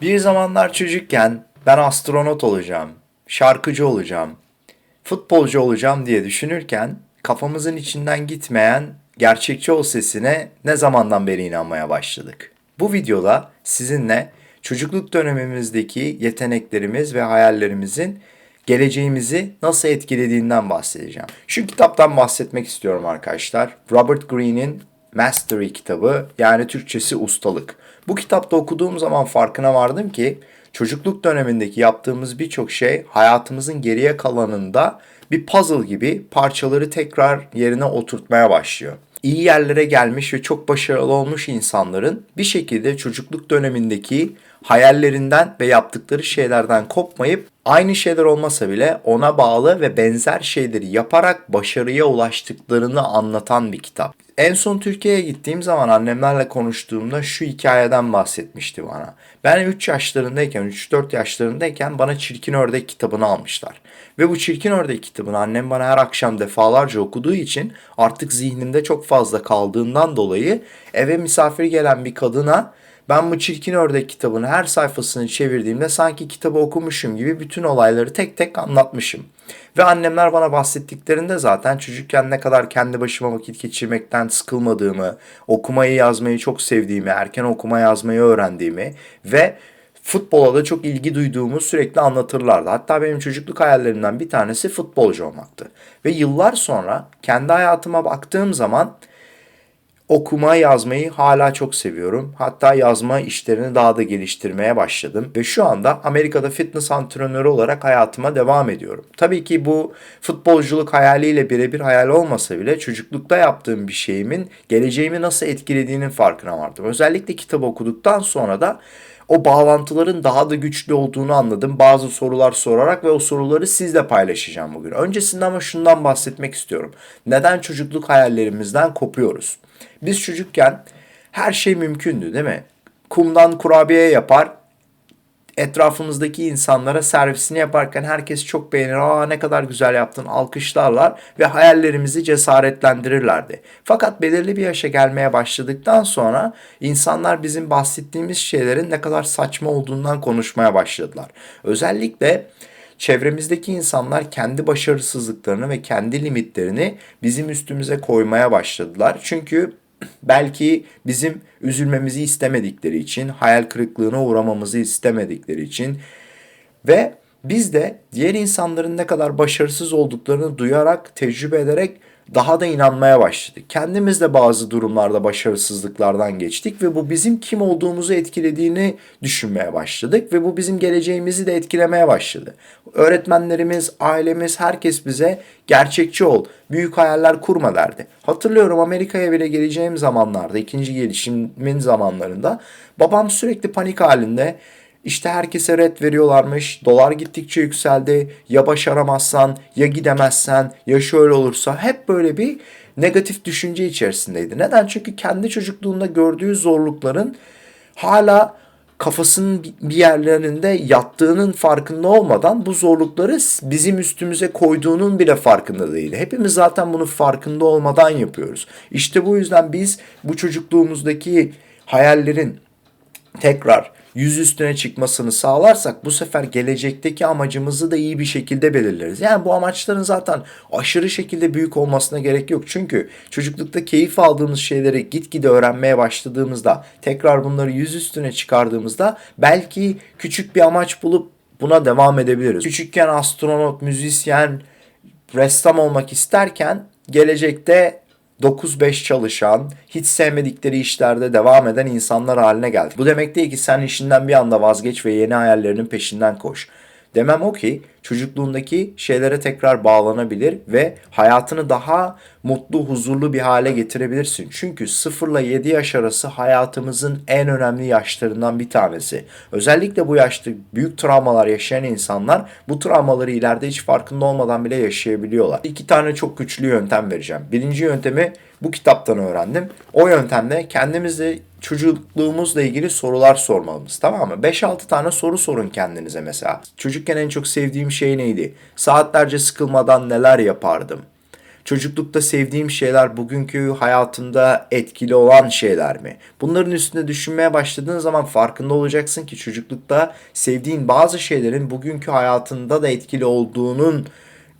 Bir zamanlar çocukken ben astronot olacağım, şarkıcı olacağım, futbolcu olacağım diye düşünürken kafamızın içinden gitmeyen gerçekçi ol sesine ne zamandan beri inanmaya başladık. Bu videoda sizinle çocukluk dönemimizdeki yeteneklerimiz ve hayallerimizin geleceğimizi nasıl etkilediğinden bahsedeceğim. Şu kitaptan bahsetmek istiyorum arkadaşlar. Robert Greene'in Mastery kitabı yani Türkçesi ustalık. Bu kitapta okuduğum zaman farkına vardım ki çocukluk dönemindeki yaptığımız birçok şey hayatımızın geriye kalanında bir puzzle gibi parçaları tekrar yerine oturtmaya başlıyor. İyi yerlere gelmiş ve çok başarılı olmuş insanların bir şekilde çocukluk dönemindeki hayallerinden ve yaptıkları şeylerden kopmayıp aynı şeyler olmasa bile ona bağlı ve benzer şeyleri yaparak başarıya ulaştıklarını anlatan bir kitap. En son Türkiye'ye gittiğim zaman annemlerle konuştuğumda şu hikayeden bahsetmişti bana. Ben 3 yaşlarındayken, 3-4 yaşlarındayken bana Çirkin Ördek kitabını almışlar. Ve bu Çirkin Ördek kitabını annem bana her akşam defalarca okuduğu için artık zihnimde çok fazla kaldığından dolayı eve misafir gelen bir kadına ben bu Çirkin Ördek kitabını her sayfasını çevirdiğimde sanki kitabı okumuşum gibi bütün olayları tek tek anlatmışım. Ve annemler bana bahsettiklerinde zaten çocukken ne kadar kendi başıma vakit geçirmekten sıkılmadığımı, okumayı yazmayı çok sevdiğimi, erken okuma yazmayı öğrendiğimi ve futbola da çok ilgi duyduğumu sürekli anlatırlardı. Hatta benim çocukluk hayallerimden bir tanesi futbolcu olmaktı. Ve yıllar sonra kendi hayatıma baktığım zaman okuma yazmayı hala çok seviyorum. Hatta yazma işlerini daha da geliştirmeye başladım ve şu anda Amerika'da fitness antrenörü olarak hayatıma devam ediyorum. Tabii ki bu futbolculuk hayaliyle birebir hayal olmasa bile çocuklukta yaptığım bir şeyimin geleceğimi nasıl etkilediğinin farkına vardım. Özellikle kitap okuduktan sonra da o bağlantıların daha da güçlü olduğunu anladım. Bazı sorular sorarak ve o soruları sizle paylaşacağım bugün. Öncesinde ama şundan bahsetmek istiyorum. Neden çocukluk hayallerimizden kopuyoruz? Biz çocukken her şey mümkündü değil mi? Kumdan kurabiye yapar, etrafımızdaki insanlara servisini yaparken herkes çok beğenir. Aa ne kadar güzel yaptın alkışlarlar ve hayallerimizi cesaretlendirirlerdi. Fakat belirli bir yaşa gelmeye başladıktan sonra insanlar bizim bahsettiğimiz şeylerin ne kadar saçma olduğundan konuşmaya başladılar. Özellikle çevremizdeki insanlar kendi başarısızlıklarını ve kendi limitlerini bizim üstümüze koymaya başladılar. Çünkü belki bizim üzülmemizi istemedikleri için, hayal kırıklığına uğramamızı istemedikleri için ve biz de diğer insanların ne kadar başarısız olduklarını duyarak, tecrübe ederek daha da inanmaya başladık. Kendimiz de bazı durumlarda başarısızlıklardan geçtik ve bu bizim kim olduğumuzu etkilediğini düşünmeye başladık ve bu bizim geleceğimizi de etkilemeye başladı. Öğretmenlerimiz, ailemiz, herkes bize gerçekçi ol, büyük hayaller kurma derdi. Hatırlıyorum Amerika'ya bile geleceğim zamanlarda, ikinci gelişimin zamanlarında babam sürekli panik halinde işte herkese red veriyorlarmış. Dolar gittikçe yükseldi. Ya başaramazsan, ya gidemezsen, ya şöyle olursa hep böyle bir negatif düşünce içerisindeydi. Neden? Çünkü kendi çocukluğunda gördüğü zorlukların hala kafasının bir yerlerinde yattığının farkında olmadan bu zorlukları bizim üstümüze koyduğunun bile farkında değil. Hepimiz zaten bunun farkında olmadan yapıyoruz. İşte bu yüzden biz bu çocukluğumuzdaki hayallerin tekrar yüz üstüne çıkmasını sağlarsak bu sefer gelecekteki amacımızı da iyi bir şekilde belirleriz. Yani bu amaçların zaten aşırı şekilde büyük olmasına gerek yok. Çünkü çocuklukta keyif aldığımız şeyleri gitgide öğrenmeye başladığımızda tekrar bunları yüz üstüne çıkardığımızda belki küçük bir amaç bulup buna devam edebiliriz. Küçükken astronot, müzisyen, ressam olmak isterken gelecekte 9-5 çalışan, hiç sevmedikleri işlerde devam eden insanlar haline geldik. Bu demek değil ki sen işinden bir anda vazgeç ve yeni hayallerinin peşinden koş. Demem o ki çocukluğundaki şeylere tekrar bağlanabilir ve hayatını daha mutlu, huzurlu bir hale getirebilirsin. Çünkü 0 ile 7 yaş arası hayatımızın en önemli yaşlarından bir tanesi. Özellikle bu yaşta büyük travmalar yaşayan insanlar bu travmaları ileride hiç farkında olmadan bile yaşayabiliyorlar. İki tane çok güçlü yöntem vereceğim. Birinci yöntemi bu kitaptan öğrendim. O yöntemle kendimizle çocukluğumuzla ilgili sorular sormamız tamam mı? 5-6 tane soru sorun kendinize mesela. Çocukken en çok şey neydi? Saatlerce sıkılmadan neler yapardım? Çocuklukta sevdiğim şeyler bugünkü hayatımda etkili olan şeyler mi? Bunların üstünde düşünmeye başladığın zaman farkında olacaksın ki çocuklukta sevdiğin bazı şeylerin bugünkü hayatında da etkili olduğunun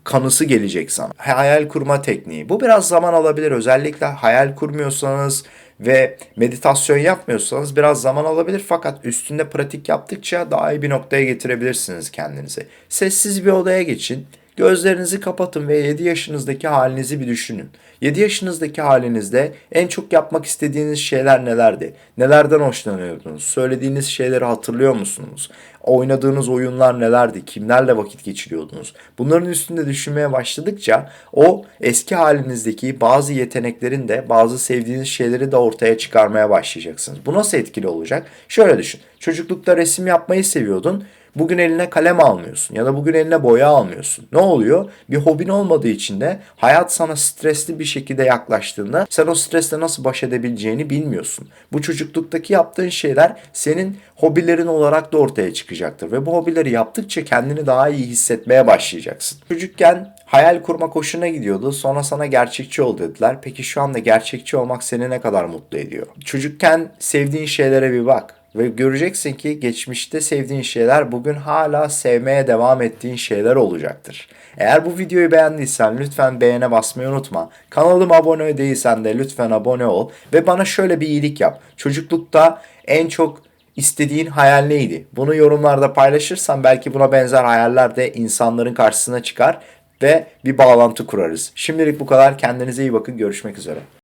kanısı gelecek sana. Hayal kurma tekniği. Bu biraz zaman alabilir. Özellikle hayal kurmuyorsanız ve meditasyon yapmıyorsanız biraz zaman alabilir. Fakat üstünde pratik yaptıkça daha iyi bir noktaya getirebilirsiniz kendinizi. Sessiz bir odaya geçin. Gözlerinizi kapatın ve 7 yaşınızdaki halinizi bir düşünün. 7 yaşınızdaki halinizde en çok yapmak istediğiniz şeyler nelerdi? Nelerden hoşlanıyordunuz? Söylediğiniz şeyleri hatırlıyor musunuz? Oynadığınız oyunlar nelerdi? Kimlerle vakit geçiriyordunuz? Bunların üstünde düşünmeye başladıkça o eski halinizdeki bazı yeteneklerin de bazı sevdiğiniz şeyleri de ortaya çıkarmaya başlayacaksınız. Bu nasıl etkili olacak? Şöyle düşün. Çocuklukta resim yapmayı seviyordun. Bugün eline kalem almıyorsun ya da bugün eline boya almıyorsun. Ne oluyor? Bir hobin olmadığı için de hayat sana stresli bir şekilde yaklaştığında sen o stresle nasıl baş edebileceğini bilmiyorsun. Bu çocukluktaki yaptığın şeyler senin hobilerin olarak da ortaya çıkacaktır ve bu hobileri yaptıkça kendini daha iyi hissetmeye başlayacaksın. Çocukken hayal kurmak hoşuna gidiyordu. Sonra sana gerçekçi ol dediler. Peki şu anda gerçekçi olmak seni ne kadar mutlu ediyor? Çocukken sevdiğin şeylere bir bak. Ve göreceksin ki geçmişte sevdiğin şeyler bugün hala sevmeye devam ettiğin şeyler olacaktır. Eğer bu videoyu beğendiysen lütfen beğene basmayı unutma. Kanalıma abone değilsen de lütfen abone ol. Ve bana şöyle bir iyilik yap. Çocuklukta en çok istediğin hayal neydi? Bunu yorumlarda paylaşırsan belki buna benzer hayaller de insanların karşısına çıkar ve bir bağlantı kurarız. Şimdilik bu kadar. Kendinize iyi bakın. Görüşmek üzere.